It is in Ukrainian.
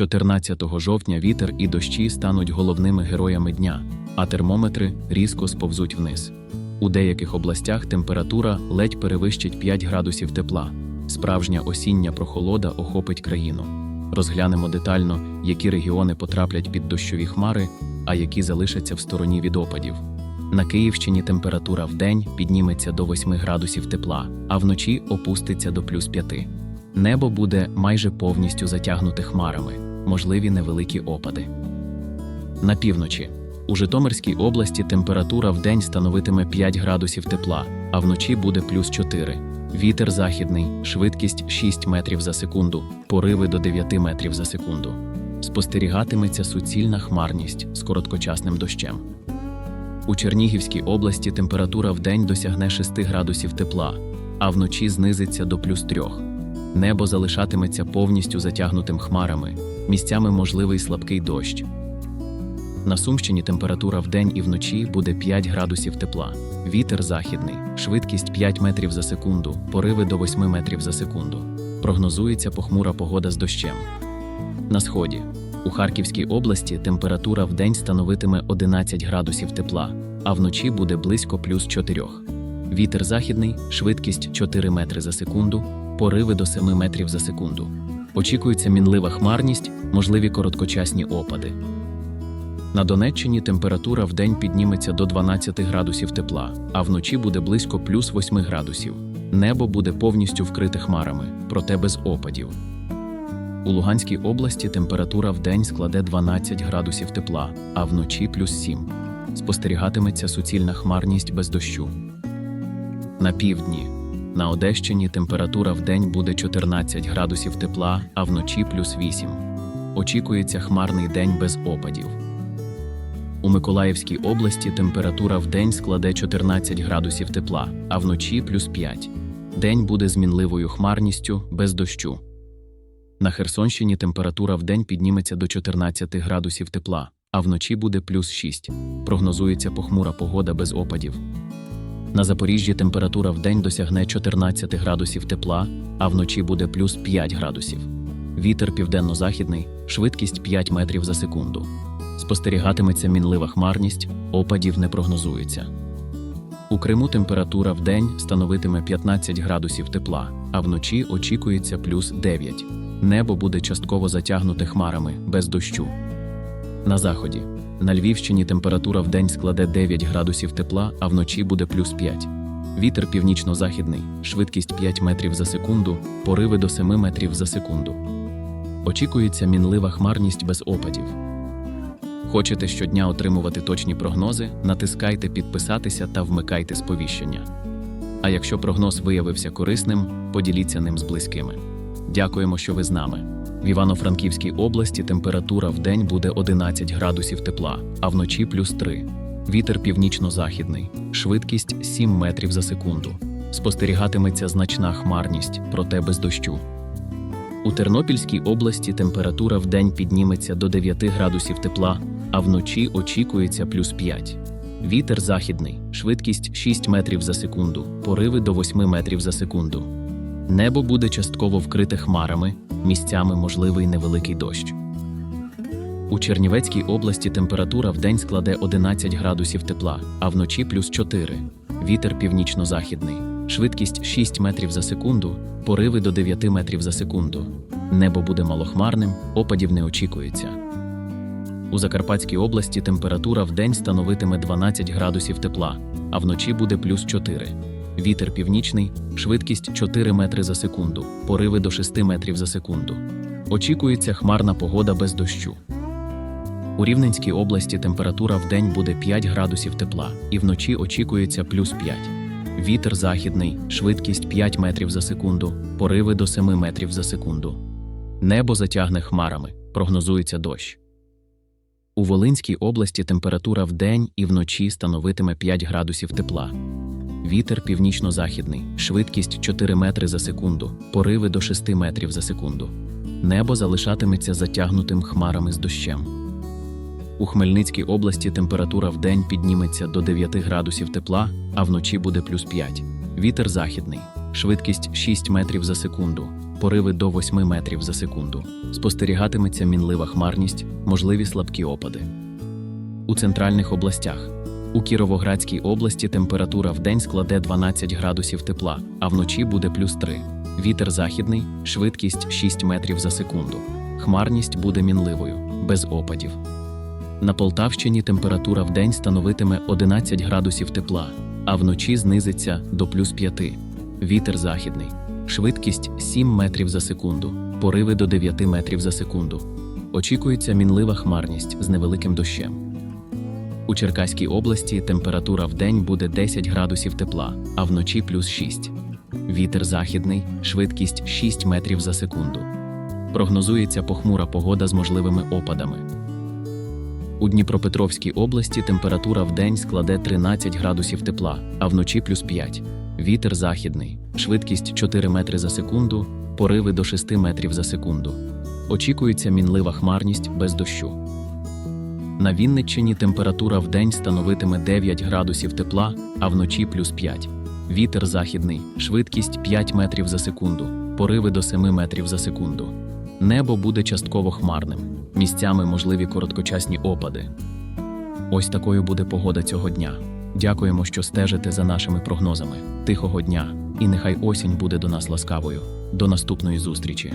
14 жовтня вітер і дощі стануть головними героями дня, а термометри різко сповзуть вниз. У деяких областях температура ледь перевищить 5 градусів тепла. Справжня осіння прохолода охопить країну. Розглянемо детально, які регіони потраплять під дощові хмари, а які залишаться в стороні від опадів. На Київщині температура вдень підніметься до 8 градусів тепла, а вночі опуститься до плюс 5. Небо буде майже повністю затягнуте хмарами, можливі невеликі опади. На півночі. У Житомирській області температура вдень становитиме 5 градусів тепла, а вночі буде плюс 4. Вітер західний, швидкість 6 метрів за секунду, пориви до 9 метрів за секунду. Спостерігатиметься суцільна хмарність з короткочасним дощем. У Чернігівській області температура вдень досягне 6 градусів тепла, а вночі знизиться до плюс 3. Небо залишатиметься повністю затягнутим хмарами, місцями можливий слабкий дощ. На Сумщині температура вдень і вночі буде 5 градусів тепла. Вітер західний, швидкість 5 метрів за секунду, пориви до 8 метрів за секунду. Прогнозується похмура погода з дощем. На сході. У Харківській області температура вдень становитиме 11 градусів тепла, а вночі буде близько плюс 4. Вітер західний, швидкість 4 метри за секунду, пориви до 7 метрів за секунду. Очікується мінлива хмарність, можливі короткочасні опади. На Донеччині температура вдень підніметься до 12 градусів тепла, а вночі буде близько плюс 8 градусів. Небо буде повністю вкрите хмарами, проте без опадів. У Луганській області температура вдень складе 12 градусів тепла, а вночі плюс 7. Спостерігатиметься суцільна хмарність без дощу. На півдні. На Одещині температура вдень буде 14 градусів тепла, а вночі плюс 8. Очікується хмарний день без опадів. У Миколаївській області температура вдень складе 14 градусів тепла, а вночі плюс 5. День буде з мінливою хмарністю без дощу. На Херсонщині температура вдень підніметься до 14 градусів тепла, а вночі буде плюс 6. Прогнозується похмура погода без опадів. На Запоріжжі температура вдень досягне 14 градусів тепла, а вночі буде плюс 5 градусів. Вітер південно-західний, швидкість 5 метрів за секунду. Спостерігатиметься мінлива хмарність, опадів не прогнозується. У Криму температура вдень становитиме 15 градусів тепла, а вночі очікується плюс 9. Небо буде частково затягнуте хмарами без дощу. На заході. На Львівщині температура вдень складе 9 градусів тепла, а вночі буде плюс 5. Вітер північно-західний, швидкість 5 метрів за секунду, пориви до 7 метрів за секунду. Очікується мінлива хмарність без опадів. Хочете щодня отримувати точні прогнози, натискайте підписатися та вмикайте сповіщення. А якщо прогноз виявився корисним, поділіться ним з близькими. Дякуємо, що ви з нами. В Івано-Франківській області температура в день буде 11 градусів тепла, а вночі плюс 3. Вітер північно-західний, швидкість 7 метрів за секунду. Спостерігатиметься значна хмарність, проте без дощу. У Тернопільській області температура в день підніметься до 9 градусів тепла, а вночі очікується плюс 5. Вітер західний, швидкість 6 метрів за секунду, пориви до 8 метрів за секунду. Небо буде частково вкрите хмарами, місцями можливий невеликий дощ. У Чернівецькій області температура в день складе 11 градусів тепла, а вночі плюс 4. Вітер північно-західний, швидкість 6 метрів за секунду, пориви до 9 метрів за секунду. Небо буде малохмарним, опадів не очікується. У Закарпатській області температура в день становитиме 12 градусів тепла, а вночі буде плюс 4. Вітер північний, швидкість 4 метри за секунду, пориви до 6 метрів за секунду. Очікується хмарна погода без дощу. У Рівненській області температура в день буде 5 градусів тепла, і вночі очікується плюс 5. Вітер західний, швидкість 5 метрів за секунду, пориви до 7 метрів за секунду. Небо затягне хмарами, прогнозується дощ. У Волинській області температура в день і вночі становитиме 5 градусів тепла. Вітер північно-західний, швидкість 4 метри за секунду, пориви до 6 метрів за секунду. Небо залишатиметься затягнутим хмарами з дощем. У Хмельницькій області температура в день підніметься до 9 градусів тепла, а вночі буде плюс 5. Вітер західний, швидкість 6 метрів за секунду, пориви до 8 метрів за секунду. Спостерігатиметься мінлива хмарність, можливі слабкі опади. У центральних областях. У Кіровоградській області температура вдень складе 12 градусів тепла, а вночі буде плюс 3. Вітер західний, швидкість 6 метрів за секунду. Хмарність буде мінливою, без опадів. На Полтавщині температура вдень становитиме 11 градусів тепла, а вночі знизиться до плюс 5. Вітер західний, швидкість 7 метрів за секунду, пориви до 9 метрів за секунду. Очікується мінлива хмарність з невеликим дощем. У Черкаській області температура вдень буде 10 градусів тепла, а вночі плюс 6. Вітер західний, швидкість 6 метрів за секунду. Прогнозується похмура погода з можливими опадами. У Дніпропетровській області температура вдень складе 13 градусів тепла, а вночі плюс 5. Вітер західний, швидкість 4 метри за секунду, пориви до 6 метрів за секунду. Очікується мінлива хмарність без дощу. На Вінниччині температура вдень становитиме 9 градусів тепла, а вночі плюс 5. Вітер західний, швидкість 5 метрів за секунду, пориви до 7 метрів за секунду. Небо буде частково хмарним, місцями можливі короткочасні опади. Ось такою буде погода цього дня. Дякуємо, що стежите за нашими прогнозами. Тихого дня, і нехай осінь буде до нас ласкавою. До наступної зустрічі.